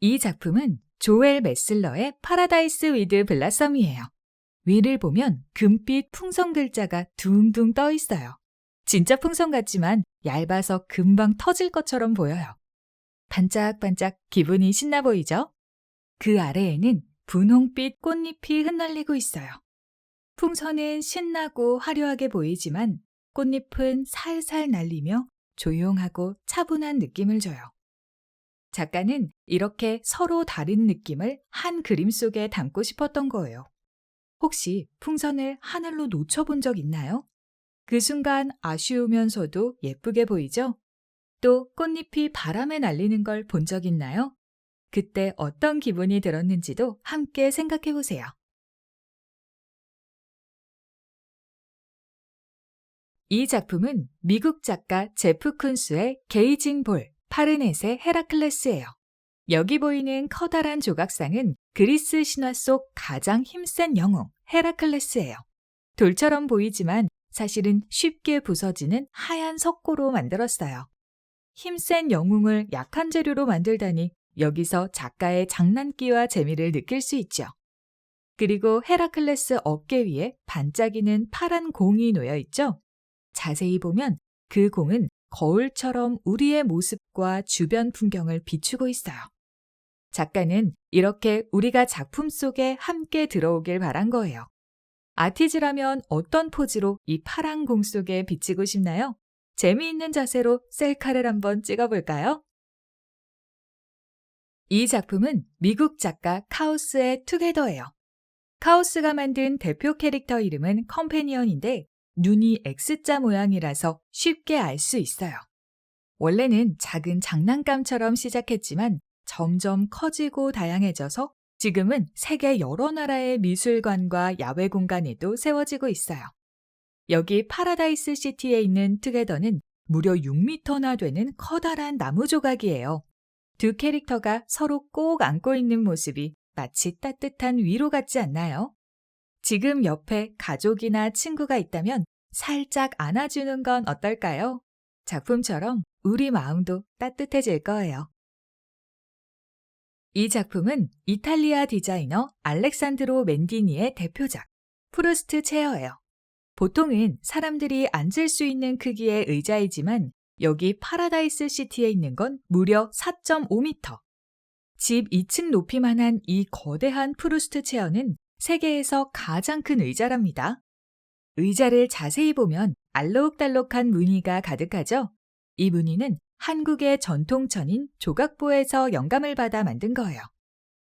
이 작품은 조엘 메슬러의 파라다이스 위드 블라썸이에요. 위를 보면 금빛 풍선 글자가 둥둥 떠 있어요. 진짜 풍선 같지만 얇아서 금방 터질 것처럼 보여요. 반짝반짝 기분이 신나 보이죠? 그 아래에는 분홍빛 꽃잎이 흩날리고 있어요. 풍선은 신나고 화려하게 보이지만 꽃잎은 살살 날리며 조용하고 차분한 느낌을 줘요. 작가는 이렇게 서로 다른 느낌을 한 그림 속에 담고 싶었던 거예요. 혹시 풍선을 하늘로 놓쳐본 적 있나요? 그 순간 아쉬우면서도 예쁘게 보이죠? 또 꽃잎이 바람에 날리는 걸 본 적 있나요? 그때 어떤 기분이 들었는지도 함께 생각해 보세요. 이 작품은 미국 작가 제프 쿤스의 게이징 볼, 파르넷의 헤라클레스예요. 여기 보이는 커다란 조각상은 그리스 신화 속 가장 힘센 영웅 헤라클레스예요. 돌처럼 보이지만 사실은 쉽게 부서지는 하얀 석고로 만들었어요. 힘센 영웅을 약한 재료로 만들다니 여기서 작가의 장난기와 재미를 느낄 수 있죠. 그리고 헤라클레스 어깨 위에 반짝이는 파란 공이 놓여 있죠. 자세히 보면 그 공은 거울처럼 우리의 모습과 주변 풍경을 비추고 있어요. 작가는 이렇게 우리가 작품 속에 함께 들어오길 바란 거예요. 아티즈라면 어떤 포즈로 이 파란 공 속에 비치고 싶나요? 재미있는 자세로 셀카를 한번 찍어볼까요? 이 작품은 미국 작가 카우스의 투게더예요. 카우스가 만든 대표 캐릭터 이름은 컴패니언인데 눈이 X자 모양이라서 쉽게 알 수 있어요. 원래는 작은 장난감처럼 시작했지만 점점 커지고 다양해져서 지금은 세계 여러 나라의 미술관과 야외 공간에도 세워지고 있어요. 여기 파라다이스 시티에 있는 투게더는 무려 6m나 되는 커다란 나무 조각이에요. 두 캐릭터가 서로 꼭 안고 있는 모습이 마치 따뜻한 위로 같지 않나요? 지금 옆에 가족이나 친구가 있다면 살짝 안아주는 건 어떨까요? 작품처럼 우리 마음도 따뜻해질 거예요. 이 작품은 이탈리아 디자이너 알렉산드로 멘디니의 대표작 프루스트 체어예요. 보통은 사람들이 앉을 수 있는 크기의 의자이지만 여기 파라다이스 시티에 있는 건 무려 4.5m. 집 2층 높이만한 이 거대한 프루스트 체어는 세계에서 가장 큰 의자랍니다. 의자를 자세히 보면 알록달록한 무늬가 가득하죠? 이 무늬는 한국의 전통천인 조각보에서 영감을 받아 만든 거예요.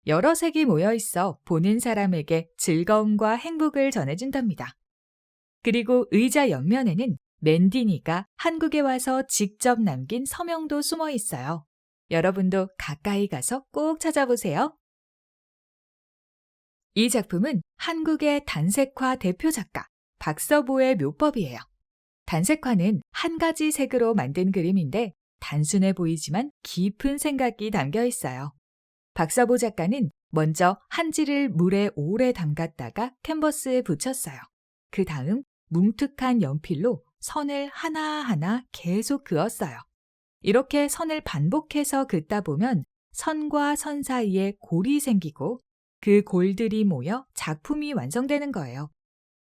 여러 색이 모여 있어 보는 사람에게 즐거움과 행복을 전해준답니다. 그리고 의자 옆면에는 맨디니가 한국에 와서 직접 남긴 서명도 숨어 있어요. 여러분도 가까이 가서 꼭 찾아보세요. 이 작품은 한국의 단색화 대표 작가 박서보의 묘법이에요. 단색화는 한 가지 색으로 만든 그림인데 단순해 보이지만 깊은 생각이 담겨 있어요. 박서보 작가는 먼저 한지를 물에 오래 담갔다가 캔버스에 붙였어요. 그 다음 뭉툭한 연필로 선을 하나하나 계속 그었어요. 이렇게 선을 반복해서 긋다 보면 선과 선 사이에 골이 생기고 그 골들이 모여 작품이 완성되는 거예요.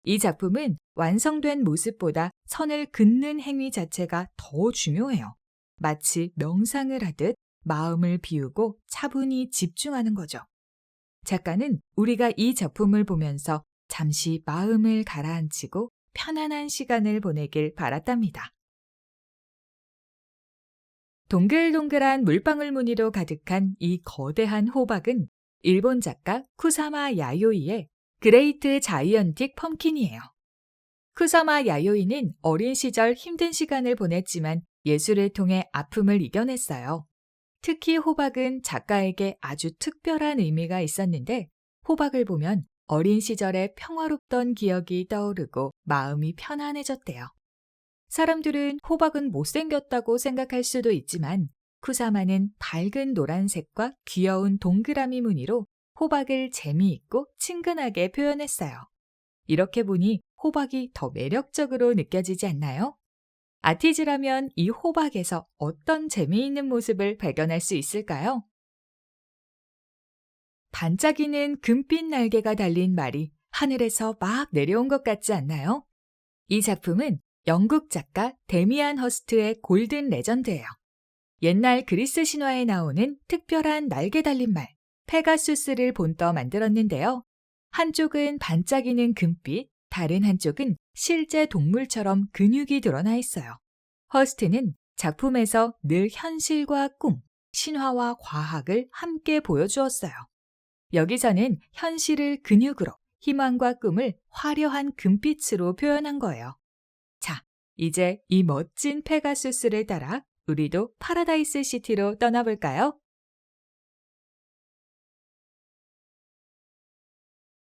이 작품은 완성된 모습보다 선을 긋는 행위 자체가 더 중요해요. 마치 명상을 하듯 마음을 비우고 차분히 집중하는 거죠. 작가는 우리가 이 작품을 보면서 잠시 마음을 가라앉히고 편안한 시간을 보내길 바랐답니다. 동글동글한 물방울 무늬로 가득한 이 거대한 호박은 일본 작가 쿠사마 야요이의 그레이트 자이언틱 펌킨이에요. 쿠사마 야요이는 어린 시절 힘든 시간을 보냈지만 예술을 통해 아픔을 이겨냈어요. 특히 호박은 작가에게 아주 특별한 의미가 있었는데 호박을 보면 어린 시절의 평화롭던 기억이 떠오르고 마음이 편안해졌대요. 사람들은 호박은 못생겼다고 생각할 수도 있지만 쿠사마는 밝은 노란색과 귀여운 동그라미 무늬로 호박을 재미있고 친근하게 표현했어요. 이렇게 보니 호박이 더 매력적으로 느껴지지 않나요? 아티즈라면 이 호박에서 어떤 재미있는 모습을 발견할 수 있을까요? 반짝이는 금빛 날개가 달린 말이 하늘에서 막 내려온 것 같지 않나요? 이 작품은 영국 작가 데미안 허스트의 골든 레전드예요. 옛날 그리스 신화에 나오는 특별한 날개 달린 말, 페가수스를 본떠 만들었는데요. 한쪽은 반짝이는 금빛, 다른 한쪽은 실제 동물처럼 근육이 드러나 있어요. 허스트는 작품에서 늘 현실과 꿈, 신화와 과학을 함께 보여주었어요. 여기서는 현실을 근육으로, 희망과 꿈을 화려한 금빛으로 표현한 거예요. 자, 이제 이 멋진 페가수스를 따라 우리도 파라다이스 시티로 떠나볼까요?